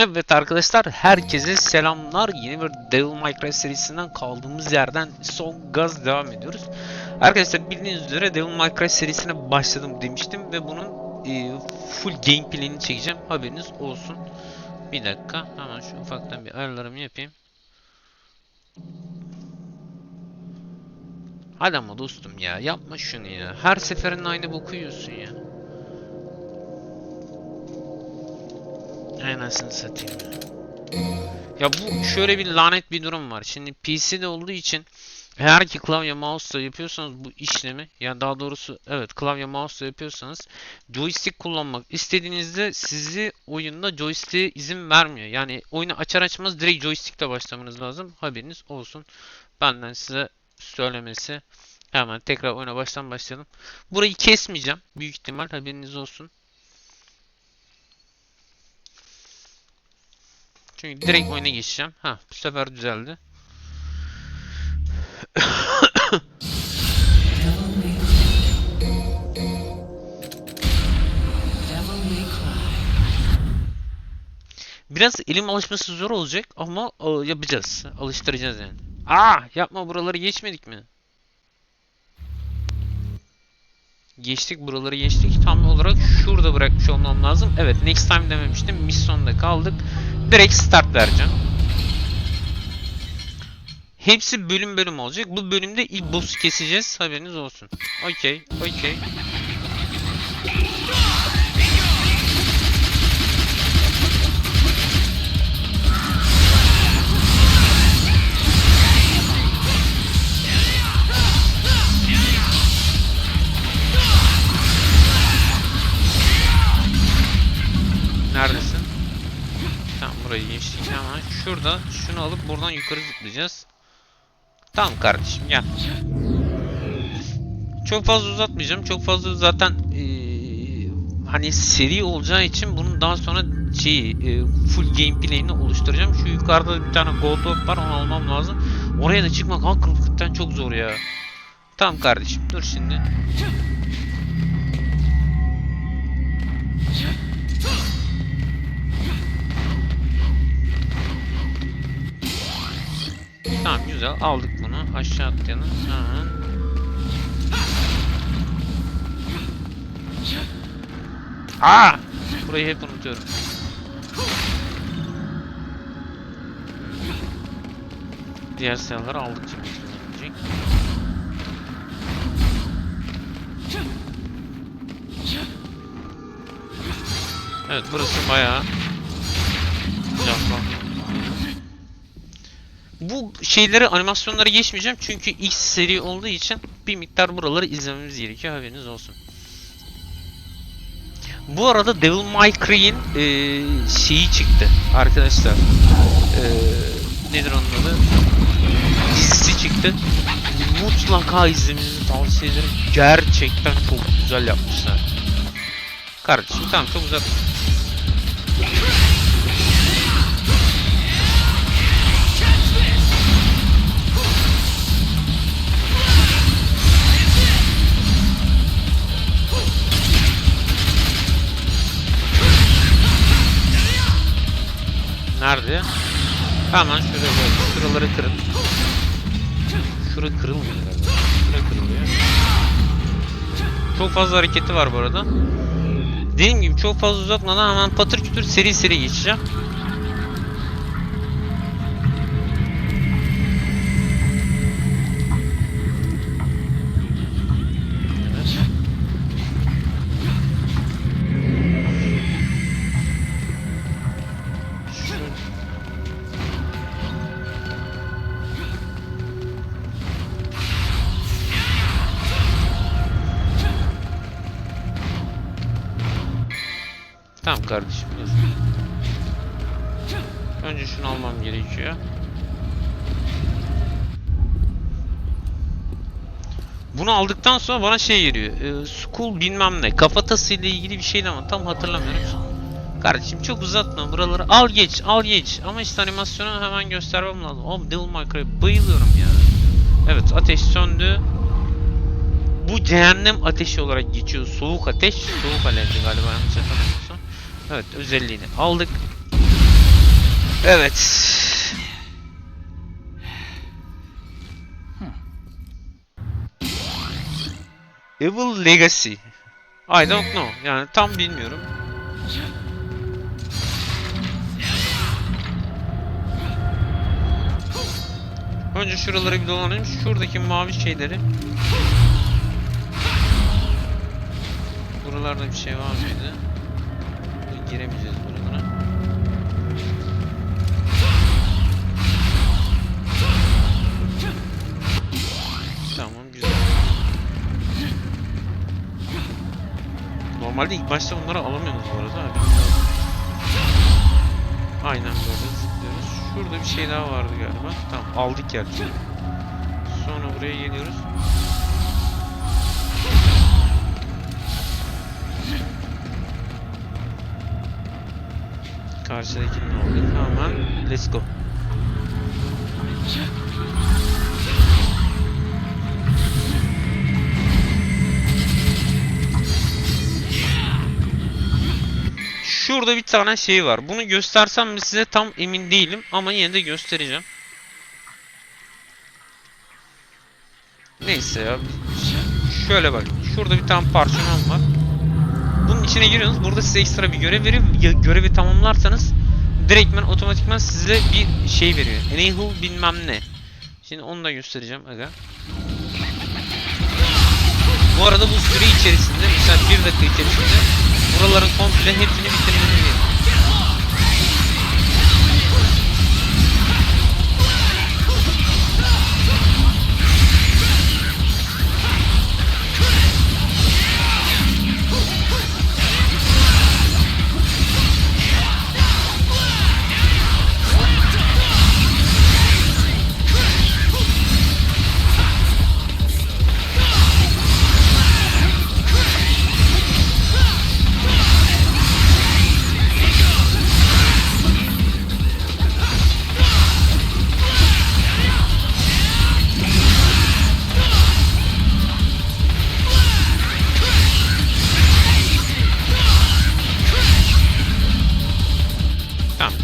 Evet arkadaşlar herkese selamlar. Yeni bir Devil May Cry serisinden kaldığımız yerden son gaz devam ediyoruz. Arkadaşlar bildiğiniz üzere Devil May Cry serisine başladım demiştim ve bunun e, full gameplay'ini çekeceğim. Haberiniz olsun. Bir dakika hemen şu ufaktan bir ayarlarımı yapayım. Hadi ama dostum ya yapma şunu ya. Her seferinde aynı boku ya. Anasını satayım. Ya bu şöyle bir lanet bir durum var. Şimdi PC'de olduğu için eğer ki klavye mouse'la yapıyorsanız bu işlemi ya daha doğrusu evet klavye mouse'la yapıyorsanız joystick kullanmak istediğinizde sizi oyunda joystick'e izin vermiyor. Yani oyunu açar açmaz direkt joystick'le başlamanız lazım. Haberiniz olsun. Benden size söylemesi. Hemen tekrar oyuna baştan başlayalım. Burayı kesmeyeceğim. Büyük ihtimal haberiniz olsun. Çünkü direkt oyuna geçeceğim. Ha, bu sefer düzeldi. Biraz elim alışması zor olacak ama e, yapacağız. Alıştıracağız yani. Aa, yapma buraları geçmedik mi? Geçtik buraları geçtik. Tam olarak şurada bırakmış olmam lazım. Evet, next time dememiştim. Misyonda kaldık. Direkt start vereceğim. Hepsi bölüm bölüm olacak. Bu bölümde ilk boss'u keseceğiz. Haberiniz olsun. Okey, okey. Şurada şunu alıp buradan yukarı zıplayacağız. Tamam kardeşim gel. Çok fazla uzatmayacağım. Çok fazla zaten eee, hani seri olacağı için bunun daha sonra şeyi eee, full gameplay'ini oluşturacağım. Şu yukarıda bir tane gold orb var onu almam lazım. Oraya da çıkmak hakikaten çok zor ya. Tamam kardeşim dur şimdi. Güzel aldık bunu aşağı atlayalım hemen. Aa! Burayı hep unutuyorum. Diğer silahları aldıkça güçlenecek. Evet burası bayağı canlı. Bu şeyleri animasyonları geçmeyeceğim çünkü ilk seri olduğu için bir miktar buraları izlememiz gerekiyor haberiniz olsun. Bu arada Devil May Cry'in eee, şeyi çıktı arkadaşlar. Eee, nedir onun adı? Dizisi çıktı. Mutlaka izlemenizi tavsiye ederim. Gerçekten çok güzel yapmışlar. Kardeşim tamam çok güzel. Nerede? Hemen şuraya koy. Şuraları kırın. Şura kırılmıyor herhalde. Şura kırılıyor. Çok fazla hareketi var bu arada. Dediğim gibi çok fazla uzatmadan hemen patır kütür seri seri geçeceğim. Tamam kardeşim dur. Önce şunu almam gerekiyor. Bunu aldıktan sonra bana şey geliyor. E, school bilmem ne. Kafatası ile ilgili bir şeydi ama tam hatırlamıyorum. Kardeşim çok uzatma buraları. Al geç, al geç. Ama işte animasyonu hemen göstermem lazım. Oğlum Devil May Cry bayılıyorum ya. Evet ateş söndü. Bu cehennem ateşi olarak geçiyor. Soğuk ateş. Soğuk alevdi galiba yanlış hatırlamıyorsam. Evet özelliğini aldık. Evet. Evil Legacy. I don't know. Yani tam bilmiyorum. Önce şuraları bir dolanayım. Şuradaki mavi şeyleri. Buralarda bir şey var mıydı? Giremeyeceğiz buralara. Tamam güzel. Normalde ilk başta bunları alamıyoruz bu arada abi. Aynen böyle zıplıyoruz. Şurada bir şey daha vardı galiba. Tamam aldık gerçi. Sonra buraya geliyoruz. Karşıdakini aldık. Hemen let's go. Şurada bir tane şey var. Bunu göstersem mi size tam emin değilim ama yine de göstereceğim. Neyse ya. Şöyle bak. Şurada bir tane parşömen var. Bunun içine giriyorsunuz. Burada size ekstra bir görev veriyor. Gö- Görevi tamamlarsanız direktmen otomatikman size bir şey veriyor. Enable bilmem ne. Şimdi onu da göstereceğim aga. Bu arada bu süre içerisinde mesela bir dakika içerisinde buraların komple hepsini bitirmeniz gerekiyor.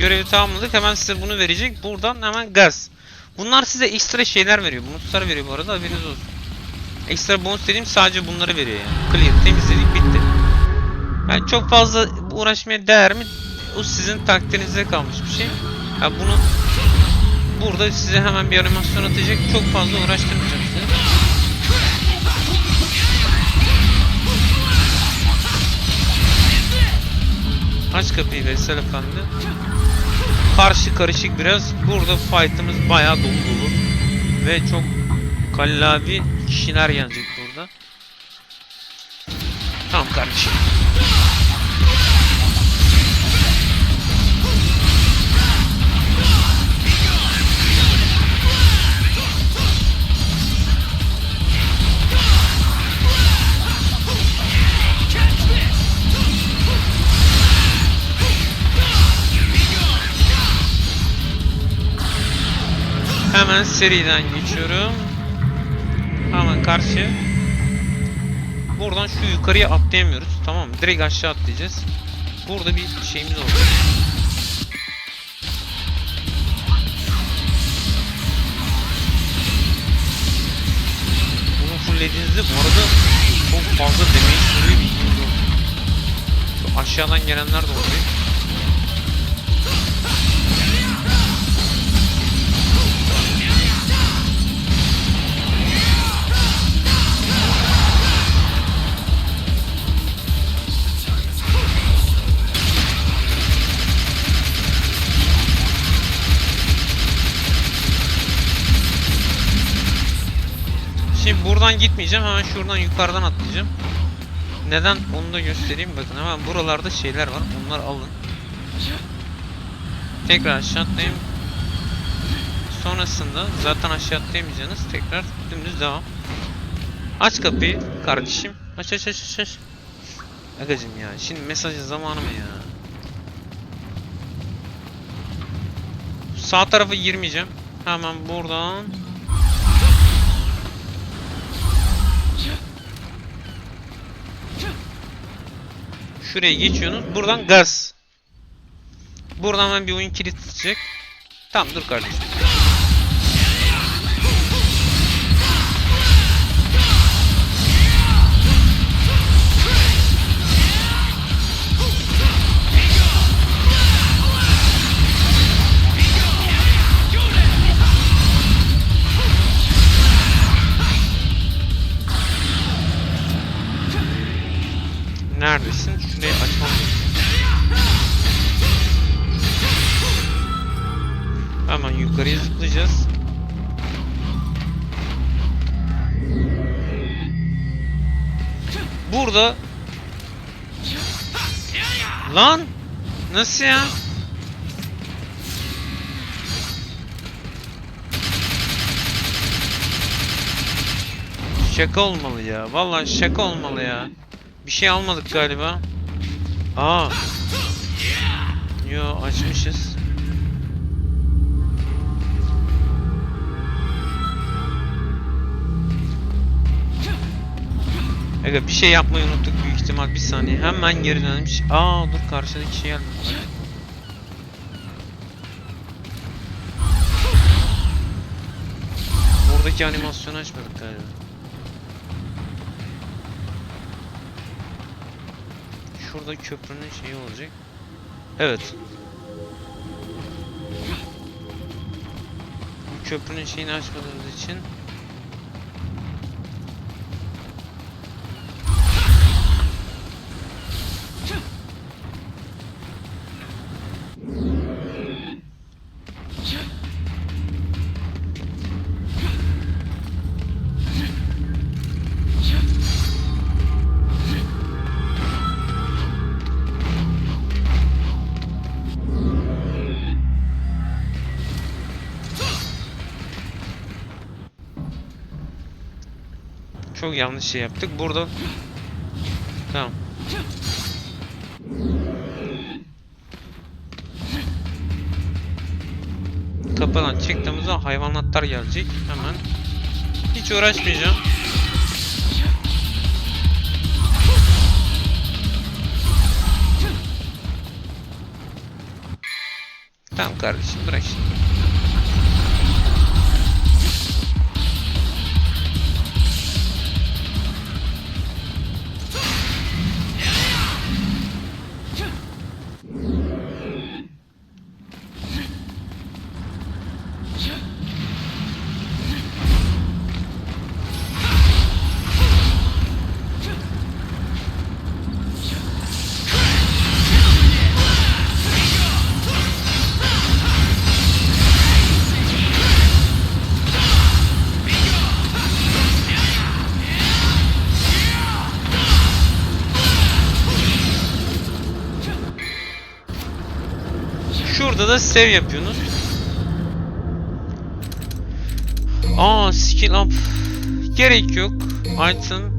Görevi tamamladık. Hemen size bunu verecek. Buradan hemen gaz. Bunlar size ekstra şeyler veriyor. Bonuslar veriyor bu arada haberiniz olsun. Ekstra bonus dediğim sadece bunları veriyor yani. Clear temizledik bitti. Yani çok fazla uğraşmaya değer mi? O sizin takdirinize kalmış bir şey. Ya bunu burada size hemen bir animasyon atacak. Çok fazla uğraştırmayacak size. Aç kapıyı Veysel Efendi. Karşı karışık biraz. Burada fight'ımız bayağı dolu dolu. Ve çok kallavi kişiler gelecek burada. Tamam kardeşim. Hemen seriden geçiyorum. Hemen karşı. Buradan şu yukarıya atlayamıyoruz. Tamam? Direkt aşağı atlayacağız. Burada bir şeyimiz oldu. Bunu fulllediğinizde bu arada çok fazla şey Şu aşağıdan gelenler de oluyor. Şimdi buradan gitmeyeceğim. Hemen şuradan yukarıdan atlayacağım. Neden? Onu da göstereyim. Bakın hemen buralarda şeyler var. Onları alın. Tekrar aşağı atlayayım. Sonrasında zaten aşağı atlayamayacaksınız. Tekrar dümdüz devam. Aç kapıyı kardeşim. Aç aç aç aç, aç. Agacım ya. Şimdi mesajı zamanı mı ya? Sağ tarafa girmeyeceğim. Hemen buradan Şuraya geçiyorsunuz. Buradan gaz. Buradan hemen bir oyun kilit tutacak. Tamam dur kardeşim. Neredesin? Hemen yukarıya zıplayacağız. Burada Lan Nasıl ya? Şaka olmalı ya. Vallahi şaka olmalı ya. Bir şey almadık galiba. Aa. Yo açmışız. Aga bir şey yapmayı unuttuk büyük ihtimal bir saniye. Hemen geri dönelim. Ş- Aa dur karşıdaki şey geldi. Buradaki animasyonu açmadık galiba. Şurada köprünün şeyi olacak. Evet. Bu köprünün şeyini açmadığımız için çok yanlış şey yaptık. Burada Tamam. Kapıdan çıktığımızda hayvanatlar gelecek. Hemen. Hiç uğraşmayacağım. Tamam kardeşim bırak şimdi. Da save yapıyorsunuz. Aa skill up. Gerek yok. Item.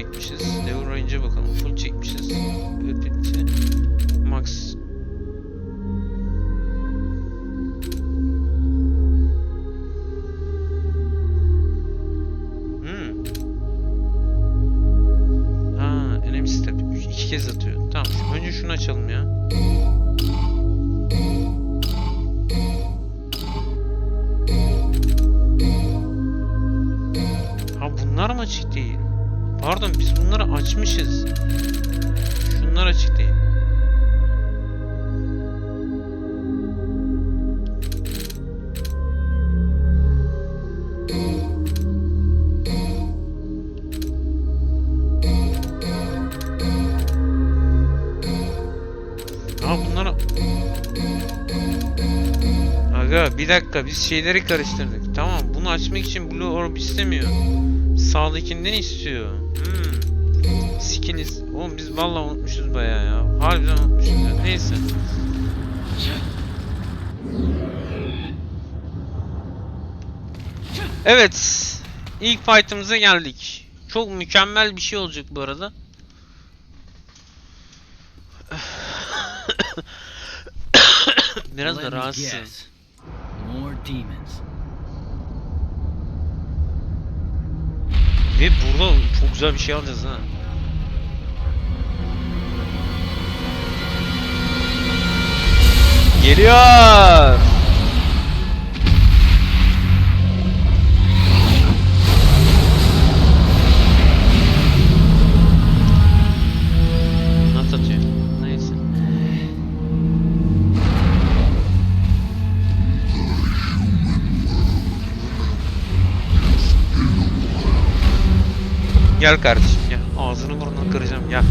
Çekmişiz. Devil Range'e bakalım. Full çekmişiz. Ability. Açık değil. Aga bir dakika biz şeyleri karıştırdık. Tamam bunu açmak için Blue Orb istemiyor. Sağdakinden istiyor. Hmm. Skiniz. Oğlum biz vallahi unutmuşuz bayağı ya. Harbiden unutmuşuz ya. Neyse. Evet. İlk fight'ımıza geldik. Çok mükemmel bir şey olacak bu arada. Biraz da demons. Ve burada çok güzel bir şey alacağız ha. Geliyor. Nasıl atıyor? Neyse. Gel kardeşim gel. Ağzını burnunu kıracağım gel.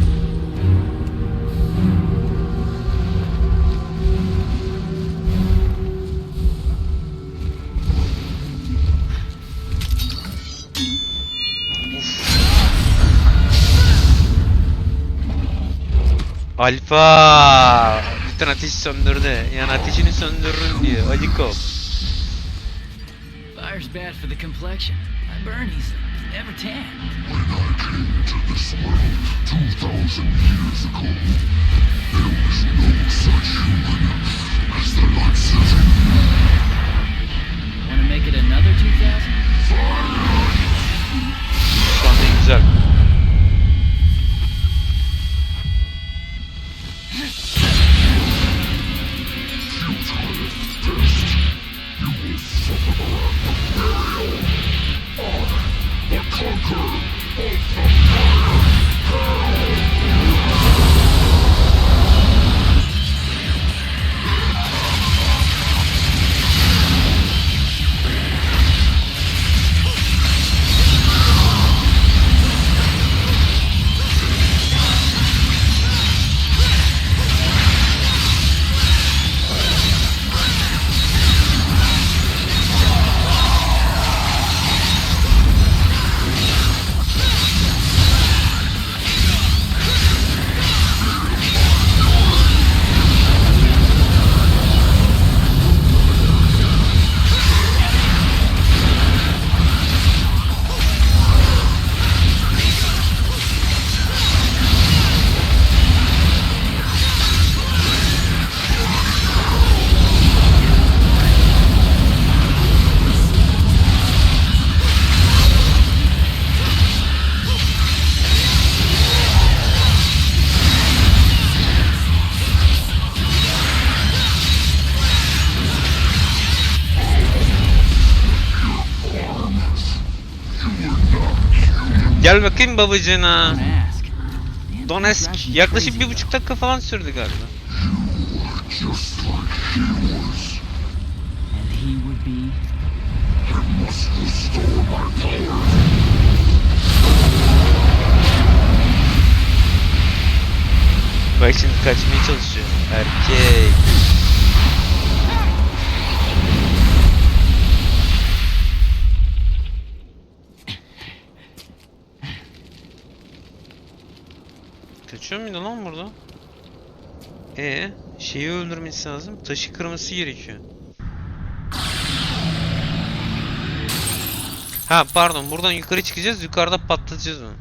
Alfa! Bütün ateşi söndürdü. Yani ateşini söndürürüm diyor. Aliko. Fire's bad for the complexion. I burn easily. Never tan. Wanna make it another 2000? Şu anda güzel. Gel bakayım. Man, Donetsk yaklaşık crazy, bir buçuk dakika falan sürdü galiba. Bak şimdi kaçmaya çalışıyor. Erkek. Kaçıyor muydu lan burada? E şeyi öldürmesi lazım. Taşı kırması gerekiyor. Ha pardon buradan yukarı çıkacağız. Yukarıda patlatacağız onu.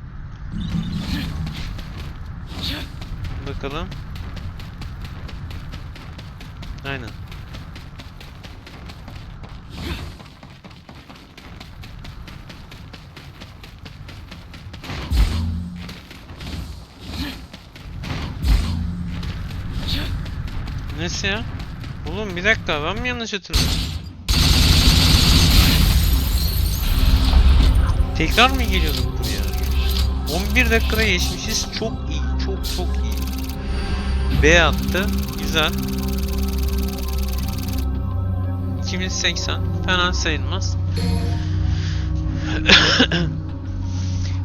Bakalım. Aynen. Nesi ya? Oğlum bir dakika ben mi yanlış hatırlıyorum? Tekrar mı geliyorduk buraya? 11 dakikada geçmişiz. Çok iyi. Çok çok iyi. B attı. Güzel. 2080. Fena sayılmaz.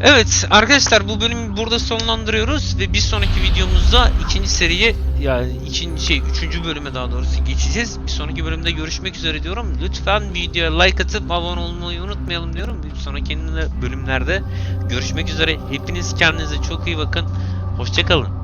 Evet arkadaşlar bu bölümü burada sonlandırıyoruz ve bir sonraki videomuzda ikinci seriye yani ikinci şey üçüncü bölüme daha doğrusu geçeceğiz. Bir sonraki bölümde görüşmek üzere diyorum. Lütfen videoya like atıp abone olmayı unutmayalım diyorum. Bir sonraki bölümlerde görüşmek üzere. Hepiniz kendinize çok iyi bakın. Hoşçakalın.